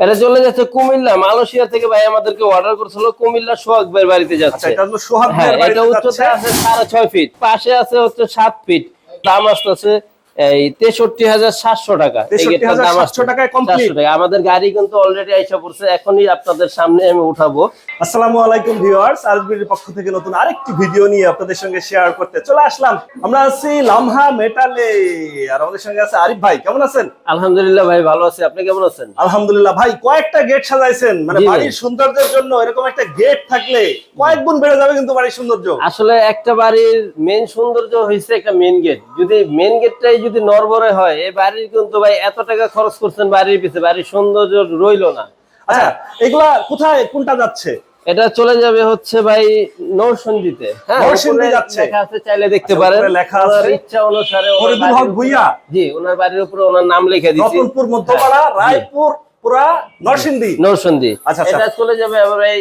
এটা চলে যাচ্ছে কুমিল্লা মালয়েশিয়া থেকে ভাই আমাদেরকে অর্ডার করেছিল কুমিল্লা সোহাগ ভাইয়ের বাড়িতে আচ্ছা যাচ্ছে এটা হ্যাঁ ভাইয়ের এটা বাড়িতে উচ্চতা আছে সাড়ে ছয় ফিট পাশে আছে হচ্ছে সাত ফিট দাম আসতেছে এই তেষট্টি হাজার সাতশো টাকা। এই 63,700 গেটটার দাম আসছে টাকায় complete? 700 টাকা। আমাদের গাড়ি কিন্তু অলরেডি আইসা পড়ছে। এখনই আপনাদের সামনে আমি উঠাবো। আসসালামু আলাইকুম ভিউয়ার্স আরবির পক্ষ থেকে নতুন আরেকটি ভিডিও নিয়ে আপনাদের সঙ্গে শেয়ার করতে চলে আসলাম। আমরা আছি লামহা মেটালে। আর আমাদের সঙ্গে আছে আরিফ ভাই। কেমন আছেন? আলহামদুলিল্লাহ ভাই ভালো আছি। আপনি কেমন আছেন? আলহামদুলিল্লাহ ভাই কয়েকটা গেট সাজাইছেন। মানে বাড়ির সৌন্দর্যের জন্য এরকম একটা গেট থাকলে কয়েক গুণ বেড়ে যাবে কিন্তু বাড়ির সৌন্দর্য। আসলে একটা বাড়ির মেন সৌন্দর্য হয়েছে একটা মেন গেট যদি মেন গেটটাই যদি নরবরে হয় এই বাড়ির কিন্তু ভাই এত টাকা খরচ করছেন বাড়ির পিছে বাড়ির সৌন্দর্য রইল না। আচ্ছা এগুলা কোথায় কোনটা যাচ্ছে? এটা চলে যাবে হচ্ছে ভাই নরসন্দিতে হ্যাঁ যাচ্ছে। লেখা আছে চাইলে দেখতে আচ্ছা, পারেন। লেখা আছে। ইচ্ছা অনুসারে ফরিদুল হক ভুইয়া? জি ওনার বাড়ির উপরে ওনার নাম লিখে দিয়েছি। রতনপুর মধ্যপাড়া রায়পুর পুরা নরসিংদী? আচ্ছা, আচ্ছা। এটা চলে যাবে আবার এই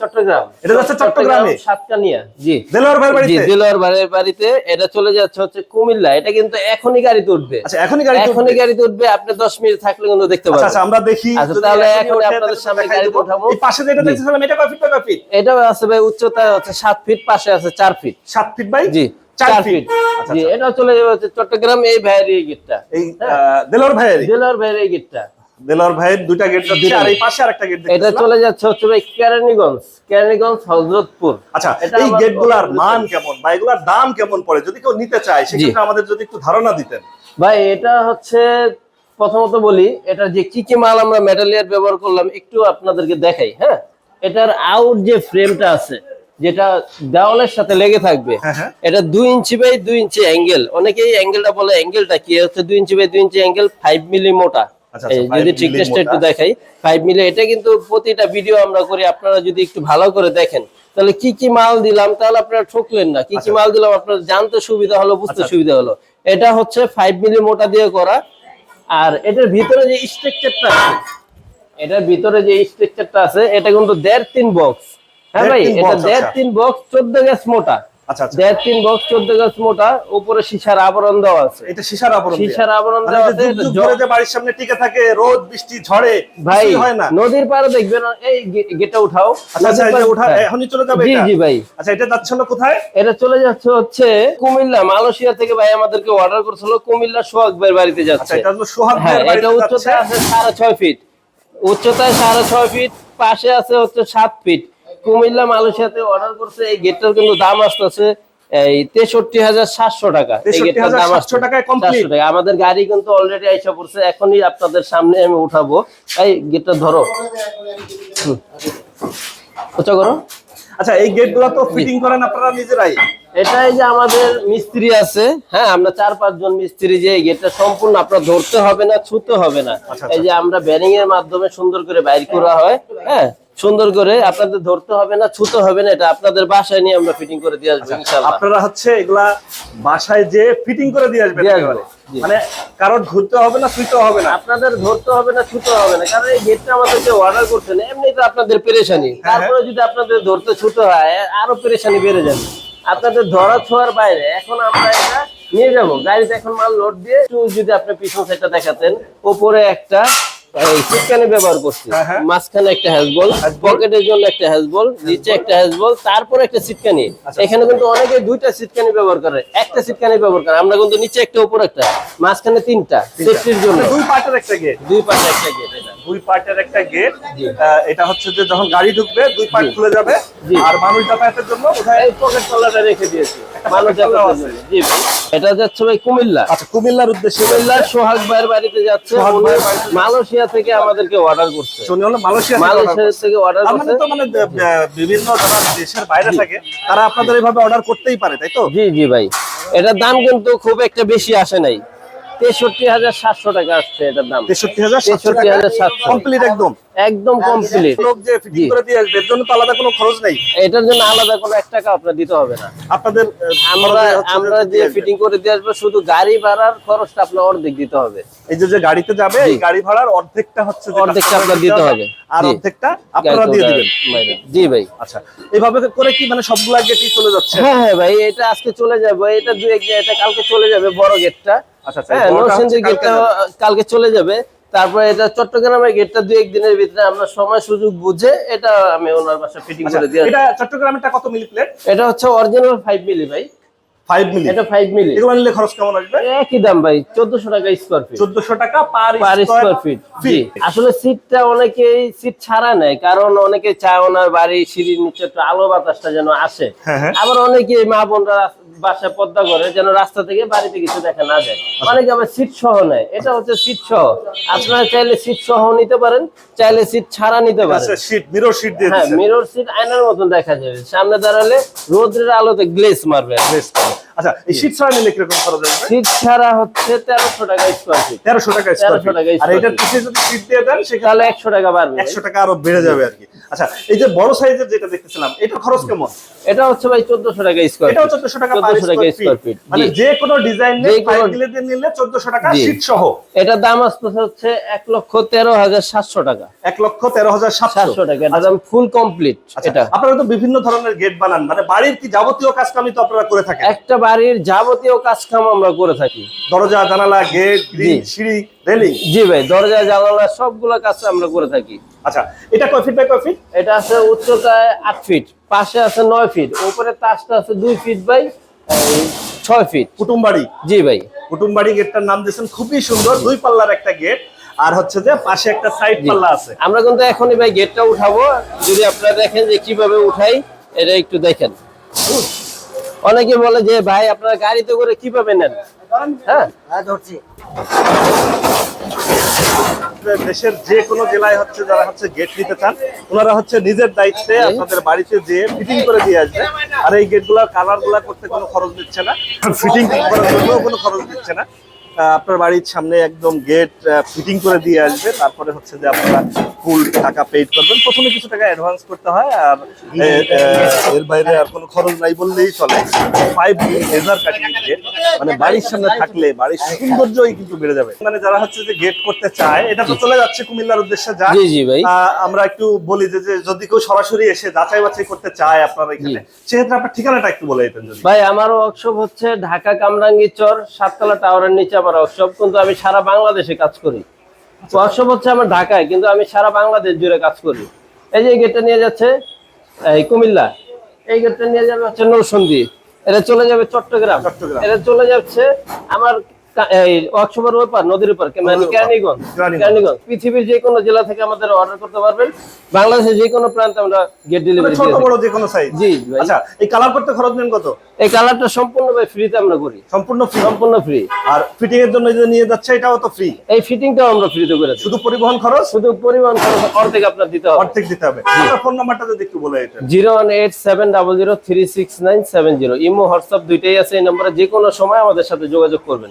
চট্টগ্রাম। এটা যাচ্ছে চট্টগ্রামে? সাতকানিয়া। জি। দেলোয়ার ভাইয়ের জি বাড়িতে দিলোয়ার বাড়ির বাড়িতে। এটা চলে যাচ্ছে হচ্ছে কুমিল্লা। এটা কিন্তু এখনই গাড়িতে উঠবে। আচ্ছা এখনই গাড়ি এখনই গাড়িতে উঠবে। আপনি দশ মিনিট থাকলে কিন্তু দেখতে আচ্ছা পাবেন আচ্ছা আমরা দেখি। আচ্ছা, তাহলে এখন আপনাদের সামনে গাড়িতে উঠাবো। এই পাশে যেটা দেখতেছিলাম এটা কয় ফিট কয় ফিট? এটা আছে ভাই উচ্চতা হচ্ছে সাত ফিট পাশে আছে চার ফিট। সাত ফিট বাই জি চার ফিট। আচ্ছা, জি। এটা চলে যাবে চট্টগ্রাম এই ভাইয়ের এই গেটটা। এই হ্যাঁ। দেলোয়ার ভাইয়ের দিলোয়ার ভাইয়ের এই গেটটা। দেলোয়ার ভাইয়ের দুইটা গেট যাচ্ছে আর এই পাশে আরেকটা গেট এটা চলে যাচ্ছে হচ্ছে ভাই কেরানীগঞ্জ। কেরানীগঞ্জ হজরতপুর। আচ্ছা এই গেটগুলার মান কেমন? বা এগুলার দাম কেমন পড়ে? যদি কেউ নিতে চায় সেক্ষেত্রে আমাদের যদি একটু ধারণা দিতেন। ভাই এটা হচ্ছে প্রথমত বলি এটা যে কি কি মাল আমরা মেটালিয়ার ব্যবহার করলাম একটু আপনাদেরকে দেখাই হ্যাঁ? এটার আউট যে ফ্রেমটা আছে যেটা দেওয়ালের সাথে লেগে থাকবে হ্যাঁ, হ্যাঁ। এটা দুই ইঞ্চি বাই দুই ইঞ্চি অ্যাঙ্গেল অনেকেই অ্যাঙ্গেলটা বলে অ্যাঙ্গেলটা কি? হচ্ছে দুই ইঞ্চি বাই দুই ইঞ্চি অ্যাঙ্গেল ফাইভ মিলি মোটা। যদি 5 ঠিক একটু দেখাই ফাইভ মিলি এটা কিন্তু প্রতিটা ভিডিও আমরা করি আপনারা যদি একটু ভালো করে দেখেন তাহলে কি কি মাল দিলাম তাহলে আপনারা ঠকলেন না। কি কি মাল দিলাম আপনার জানতে সুবিধা হলো বুঝতে আচ্ছা। সুবিধা হলো। এটা হচ্ছে ফাইভ মিলি মোটা দিয়ে করা আর এটার ভিতরে যে স্ট্রাকচারটা আছে এটার ভিতরে যে স্ট্রাকচারটা আছে এটা কিন্তু দেড় তিন বক্স হ্যাঁ ভাই? এটা দেড় আচ্ছা। তিন বক্স চোদ্দ গ্যাস মোটা। আচ্ছা আচ্ছা। দেড় তিন বক্স চোদ্দ মোটা উপরে সীসার আবরণ দেওয়া আছে। এটা আবরণ। আবরণ মানে দেওয়া আছে যে বাড়ির সামনে টিকে থাকে রোদ বৃষ্টি ঝড়ে ভাই হয় না। নদীর পাড়ে দেখবেন এই গে- গেটটা উঠাও। আচ্ছা আচ্ছা উঠায়। এখনই চলে যাবে জি জি ভাই। আচ্ছা এটা কোথায়? এটা চলে যাচ্ছে হচ্ছে কুমিল্লা মালয়েশিয়া থেকে ভাই আমাদেরকে অর্ডার করেছিল কুমিল্লা সোহাগ ভাইয়ের বাড়িতে যাচ্ছে। এটা হলো সোহাগ হ্যাঁ ভাইয়ের এটা উচ্চতা আছে সাড়ে ছয় ফিট উচ্চতায় সাড়ে ছয় ফিট পাশে আছে হচ্ছে সাত ফিট কুমিল্লা মালয়েশিয়াতে অর্ডার করছে এই গেটটার কিন্তু দাম আসতেছে এই তেষট্টি হাজার সাতশো টাকা? 700 টাকা। আমাদের গাড়ি কিন্তু অলরেডি আইসা পড়ছে এখনই আপনাদের সামনে আমি উঠাবো। এই গেটটা ধরো। করো। আচ্ছা এই গেটগুলো তো ফিটিং করেন আপনারা নিজেরাই। এটাই যে আমাদের মিস্ত্রি আছে হ্যাঁ আমরা চার পাঁচ জন মিস্ত্রি যে এই গেটটা সম্পূর্ণ আপনার ধরতে হবে না ছুতে হবে না। আচ্ছা, এই যে আমরা ব্যারিং এর মাধ্যমে সুন্দর করে বাইর করা হয় হ্যাঁ সুন্দর করে আপনাদের ধরতে হবে না ছুতে হবে না এটা আপনাদের বাসায় নিয়ে আমরা ফিটিং করে দিয়ে আসব ইনশাল্লাহ আপনারা হচ্ছে এগুলা বাসায় যে ফিটিং করে দিয়ে আসবেন। মানে কারোর ঘুরতে হবে না শুইতে হবে না? আপনাদের ধরতে হবে না ছুতে হবে না কারণ এই গেটটা আমাদেরকে অর্ডার করছেন এমনি তো আপনাদের পেরেশানি। হ্যাঁ, তারপরে যদি আপনাদের ধরতে ছুতে হয় আরও পেরেশানি বেড়ে যাবে। আপনাদের ধরা ছোঁয়ার বাইরে এখন আমরা এটা নিয়ে যাব। গাড়িতে এখন মাল লোড দিয়ে যদি আপনি পিছন সাইডটা দেখাতেন ওপরে একটা এই ব্যবহার করছি। হ্যাঁ, হ্যাঁ। মাঝখানে একটা হ্যাজবল হ্যাজবল। পকেটের জন্য একটা হ্যাজবল নিচে একটা হ্যাজবল তারপরে একটা সিটকানি আচ্ছা, এখানে কিন্তু অনেকে দুইটা সিটকানি ব্যবহার করে একটা সিটকানি ব্যবহার করে আমরা কিন্তু নিচে একটা উপর একটা মাঝখানে তিনটা সেফটির জন্য। দুই পাশের একটা গেট দুই পাশে একটা গেট দুই পার্টের একটা গেট এটা হচ্ছে যে যখন গাড়ি ঢুকবে দুই পার্ট খুলে যাবে। আর মানুষ যাতায়াতের জন্য পকেট তলাটা রেখে দিয়েছি। মানুষ। জি এটা যাচ্ছে ভাই কুমিল্লা। আচ্ছা কুমিল্লার উদ্দেশ্যে। কুমিল্লার সোহাগ ভাইয়ের বাড়িতে যাচ্ছে। মালয়েশিয়া থেকে আমাদেরকে অর্ডার করছে। উনি হলো মালয়েশিয়া থেকে মালয়েশিয়া থেকে অর্ডার মানে করছে। তো মানে বিভিন্ন যারা দেশের বাইরে থাকে তারা আপনাদের এইভাবে অর্ডার করতেই পারে তাই তো? জি জি ভাই। এটার দাম কিন্তু খুব একটা বেশি আসে নাই। তেষট্টি হাজার সাতশো টাকা আসছে এটার দাম। তেষট্টি হাজার 63,700 কমপ্লিট একদম? একদম কমপ্লিট লোক যে ফিটিং করে দিয়ে আসবে এর জন্য তো আলাদা কোনো খরচ নেই। এটার জন্য আলাদা কোনো এক টাকা আপনার দিতে হবে না। আপনাদের আমরা আমরা যে ফিটিং করে দিয়ে আসব শুধু গাড়ি ভাড়ার খরচটা আপনার অর্ধেক দিতে হবে। এই যে যে গাড়িতে যাবে এই গাড়ি ভাড়ার অর্ধেকটা হচ্ছে অর্ধেকটা আপনার দিতে হবে। আর অর্ধেকটা আপনারা দিয়ে দিবেন। জি ভাই। আচ্ছা এইভাবে করে কি মানে সবগুলা গেটই চলে যাচ্ছে? হ্যাঁ হ্যাঁ ভাই এটা আজকে চলে যাবে এটা দুই এক এটা কালকে চলে যাবে বড় গেটটা হ্যাঁ নরসিংদীর কালকে গেটটা কালকে চলে যাবে। তারপরে এটা চট্টগ্রামের গেটটা দুই একদিনের ভিতরে আমরা সময় সুযোগ বুঝে এটা আমি ওনার বাসা ফিটিং আচ্ছা, করে দিয়ে এটা চট্টগ্রামেরটা কত মিলি প্লেট এটা হচ্ছে অরিজিনাল ফাইভ মিলি ভাই। ফাইভ মিলি এটা ফাইভ মিলি এগুলো নিলে খরচ কেমন আসবে? একই দাম ভাই চোদ্দশো টাকা স্কোয়ার ফিট চোদ্দশো টাকা পার পার স্কোয়ার ফিট জি। আসলে সিটটা অনেকেই সিট ছাড়া নেয় কারণ অনেকে চায় ওনার বাড়ি সিঁড়ির নিচে একটু আলো বাতাসটা যেন আসে। হ্যাঁ, হ্যাঁ। আবার অনেকে মা বোনরা বাসায় পদ্মা করে যেন রাস্তা থেকে বাড়িতে কিছু দেখা না যায়। অনেকে আবার সিট সহ নেয়। এটা হচ্ছে সিট সহ। আপনারা চাইলে সিট সহ নিতে পারেন চাইলে সিট ছাড়া নিতে পারেন। মিরর দিয়ে হ্যাঁ মিরর সিট আয়নার মতন দেখা যাবে। সামনে দাঁড়ালে রোদ্রের আলোতে গ্লেস মারবে। গ্লেস করে। আচ্ছা এই শীট ছাড়া নিলে কীরকম খরচ আসবে? সিট ছাড়া হচ্ছে তেরোশো টাকা স্কোয়ার ফিট তেরোশো টাকা স্কোয়ার 1300 টাকা আর এটার পিছিয়ে যদি শীট দিয়ে দেন সেখানে একশো টাকা বাড়বে। একশো টাকা আরও বেড়ে যাবে আর কি। আচ্ছা এই যে বড় সাইজের যেটা দেখতেছিলাম এটা খরচ কেমন? এটা হচ্ছে ভাই চোদ্দশো টাকা স্কোয়ার এটাও চোদ্দশো টাকা পার 1400 টাকা স্কোয়ার ফিট মানে যে কোনো ডিজাইন যে কোনো- দিয়ে নিলে চোদ্দশো টাকা জি। সহ। এটার দাম আসতেছে হচ্ছে এক লক্ষ তেরো হাজার সাতশো টাকা। এক লক্ষ তেরো হাজার সাতশো। টাকা দাম ফুল কমপ্লিট আচ্ছা, এটা। আপনারা তো বিভিন্ন ধরনের গেট বানান মানে বাড়ির কি যাবতীয় কাজ কামি তো আপনারা করে থাকেন। একটা বাড়ির যাবতীয় কাজ কাম আমরা করে থাকি। দরজা জানালা গেট গ্রিল সিঁড়ি রেলিং? জি ভাই দরজা জানালা সবগুলো কাজ আমরা করে থাকি। আচ্ছা এটা কয় ফিট বাই কয় ফিট? এটা আছে উচ্চতায় আট ফিট পাশে আছে নয় ফিট উপরে তাসটা আছে দুই ফিট বাই ছয় ফিট। কুটুম বাড়ি জি ভাই। কুটুম বাড়ি গেটটার নাম দিয়েছেন খুবই সুন্দর দুই পাল্লার একটা গেট আর হচ্ছে যে পাশে একটা সাইড। পাল্লা আছে। আমরা কিন্তু এখনই ভাই গেটটা উঠাবো যদি আপনারা দেখেন যে কীভাবে উঠাই এটা একটু দেখেন। অনেকে বলে যে ভাই আপনার গাড়িতে করে কীভাবে নেন? হ্যাঁ? দেশের যে কোনো জেলায় হচ্ছে যারা হচ্ছে গেট নিতে চান ওনারা হচ্ছে নিজের দায়িত্বে আপনাদের বাড়িতে যেয়ে ফিটিং করে দিয়ে আসবে। আর এই গেটগুলার কালারগুলা করতে কোনো খরচ দিচ্ছে না। ফিটিং করার জন্য কোনো খরচ দিচ্ছে না। আপনার বাড়ির সামনে একদম গেট ফিটিং করে দিয়ে আসবে। তারপরে হচ্ছে যে আপনারা ফুল টাকা পেড করবেন। প্রথমে কিছু টাকা অ্যাডভান্স করতে হয় আর এর বাইরে আর কোনো খরচ নাই বললেই চলে। ফাইভ লেজার কাটিং গেট মানে বাড়ির সামনে থাকলে বাড়ির সৌন্দর্যই কিন্তু বেড়ে যাবে। মানে যারা হচ্ছে যে গেট করতে চায় এটা তো চলে যাচ্ছে কুমিল্লার উদ্দেশ্যে যা আমরা একটু বলি যে যে যদি কেউ সরাসরি এসে যাচাই বাছাই করতে চায় আপনারা এখানে সেক্ষেত্রে আপনার ঠিকানাটা একটু বলে দিতেন যদি। ভাই আমারও ওয়ার্কশপ হচ্ছে ঢাকা কামরাঙ্গি চর সাততলা টাওয়ারের নিচে আমার ওয়ার্কশপ কিন্তু আমি সারা বাংলাদেশে কাজ করি। ওয়ার্কশপ হচ্ছে আমার ঢাকায় কিন্তু আমি সারা বাংলাদেশ জুড়ে কাজ করি। এই যে গেটটা নিয়ে যাচ্ছে এই কুমিল্লা এই গেটটা নিয়ে যাবে হচ্ছে নরসন্দী এটা চলে যাবে চট্টগ্রাম। চট্টগ্রাম। এটা চলে যাচ্ছে আমার কা- ওপার নদীর উপর মানে কেরানীগঞ্জ কেরানীগঞ্জ। পৃথিবীর যে কোনো জেলা থেকে আমাদের অর্ডার করতে পারবেন। বাংলাদেশের যে কোনো প্রান্তে আমরা গেট মানে ডেলিভারি ছোট বড় যে কোনো সাইজ জি আচ্ছা এই কালার করতে খরচ নেন কত? এই কালারটা সম্পূর্ণ ভাই ফ্রিতে আমরা করি। সম্পূর্ণ ফ্রি সম্পূর্ণ ফ্রি আর ফিটিং এর জন্য যে নিয়ে যাচ্ছে এটাও তো ফ্রি এই ফিটিংটাও আমরা ফ্রিতে করে শুধু পরিবহন খরচ? শুধু পরিমাণ খরচ অর্ধেক আপনার দিতে হবে। অর্ধেক দিতে হবে। আপনার ফোন নাম্বারটা যদি একটু বলে সেভেন জিরো ইমো হোয়াটসঅ্যাপ দুইটাই আছে এই নম্বরে যে কোনো সময় আমাদের সাথে যোগাযোগ করবেন।